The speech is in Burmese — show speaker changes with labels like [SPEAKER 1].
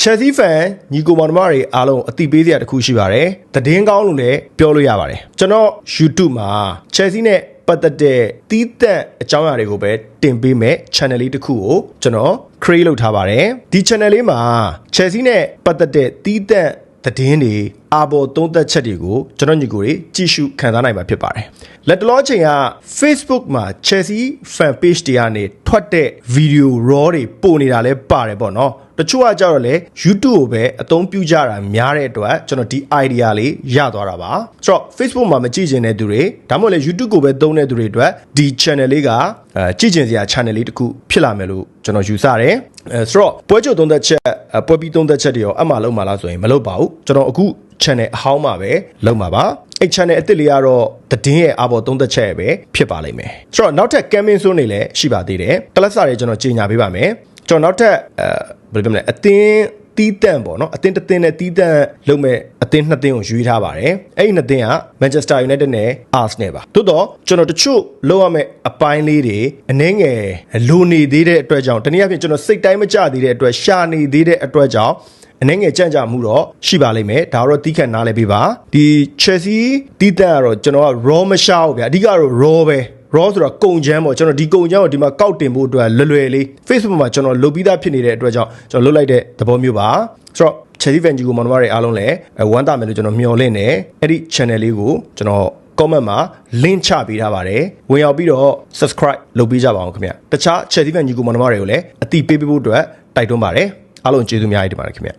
[SPEAKER 1] Chelsea fan ညီကိုမောင်နှမတွေအားလုံးအတိပေးစရာတစ်ခုရှိပါတယ်။သတင်းကောင်းလို့လည်းပြောလို့ရပါတယ်။ကျွန်တော် YouTube မှာ Chelsea နဲ့ပတ်သက်တဲ့တီးသက်အကြောင်းအရာတွေကိုပဲတင်ပေးမဲ့ channel လေးတစ်ခုကိုကျွန်တော် create လုပ်ထားပါတယ်။ဒီ channel လေးမှာ Chelsea နဲ့ပတ်သက်တဲ့တီးသက် သတင်းတွေအာဘော်သုံးသက်ချက်တွေကိုကျွန်တော်ညီကိုတွေကြည့်ရှုခံစားနိုင်မှာဖြစ်ပါတယ်။လက်တလောအချိန်က Facebook မှာ Chelsea fan page တွေကနေထွက်တဲ့ video raw တွေပို့နေတာလဲပါတယ်ပေါ့နော်။တချို့ကကြတော့လေ YouTube ကိုပဲအသုံးပြုကြတာများတဲ့အတွက်ကျွန်တော်ဒီ idea လေးရသွားတာပါ။ဆိုတော့ Facebook မှာမကြည့်ချင်တဲ့သူတွေဒါမှမဟုတ်လေ YouTube ကိုပဲသုံးတဲ့သူတွေအတွက်ဒီ channel လေးကအဲကြည့်ချင်စရာ channel လေးတစ်ခုဖြစ်လာမယ်လို့ကျွန်တော်ယူဆတယ်။ အဲဆိုတော့ပွဲချုပ်သုံးသက်ချက်အဲပွဲပြီးသုံးသက်ချက်တွေရောအမှလုံးမလားဆိုရင်မလုပ်ပါဘူး။ကျွန်တော်အခု channel အဟောင်းမှာပဲလုပ်မှာပါအဲ့ channel အစ်စ်လေးကတော့တည်င်းရဲ့အဘောသုံးသက်ချက်ပဲဖြစ်ပါလိမ့်မယ်ဆိုတော့နောက်ထပ် campaign ဆိုနေလည်းရှိပါသေးတယ်တလက်စာတွေကျွန်တော်ကြီးညာပေးပါမယ်ကျွန်တော်နောက်ထပ်အဲဘယ်လိုပြောမလဲအတင်း တီးတန့်ပေါ့နော်အတင်းတစ်တင်းနဲ့တီးတန့်လုပ်မဲ့အတင်းနှစ်တင်းကိုရွေးထားပါတယ်အဲ့ဒီနှစ်တင်းက Manchester United နဲ့ Arsenal ပါသို့တော့ကျွန်တော်တချို့လောက်ရမယ့်အပိုင်းလေးတွေအနှဲငယ်လိုနေသေးတဲ့အတွက်ကြောင့်တနည်းအားဖြင့်ကျွန်တော်စိတ်တိုင်းမကျသေးတဲ့အတွက်ရှာနေသေးတဲ့အတွက်ကြောင့်အနေငယ်ကြံ့ကြမှုတော့ရှိပါလိမ့်မယ်ဒါတော့တီးခတ်နားလဲပေးပါဒီ Chelsea တီးတန့်ကတော့ကျွန်တော်က raw မရှာဘူးဗျာအဓိကတော့ raw ပဲ raw ဆိုတော့ကုံချမ်းပေါ့ကျွန်တော်ဒီကုံချမ်းကိုဒီမှာကောက်တင်ဖို့အတွက်လွယ်လွယ်လေး Facebook မှာကျွန်တော်လုပ်ပြီးသားဖြစ်နေတဲ့အတွက်ကြောင့်ကျွန်တော်လုပ်လိုက်တဲ့သဘောမျိုးပါဆိုတော့ Chelsea fan ကြီးကိုမောင်နှမတွေအားလုံးလည်းဝမ်းသာမယ်လို့ကျွန်တော်မျှော်လင့်နေအဲ့ဒီ channel လေးကိုကျွန်တော် comment မှာ link ချပေးထားပါတယ်ဝင်ရောက်ပြီးတော့ subscribe လုပ်ပေးကြပါအောင်ခင်ဗျတခြား Chelsea fan ကြီးကိုမောင်နှမတွေကိုလည်းအတိပေးပေးဖို့အတွက်တိုက်တွန်းပါတယ်အားလုံးကျေးဇူးများကြီးတင်ပါတယ်ခင်ဗျ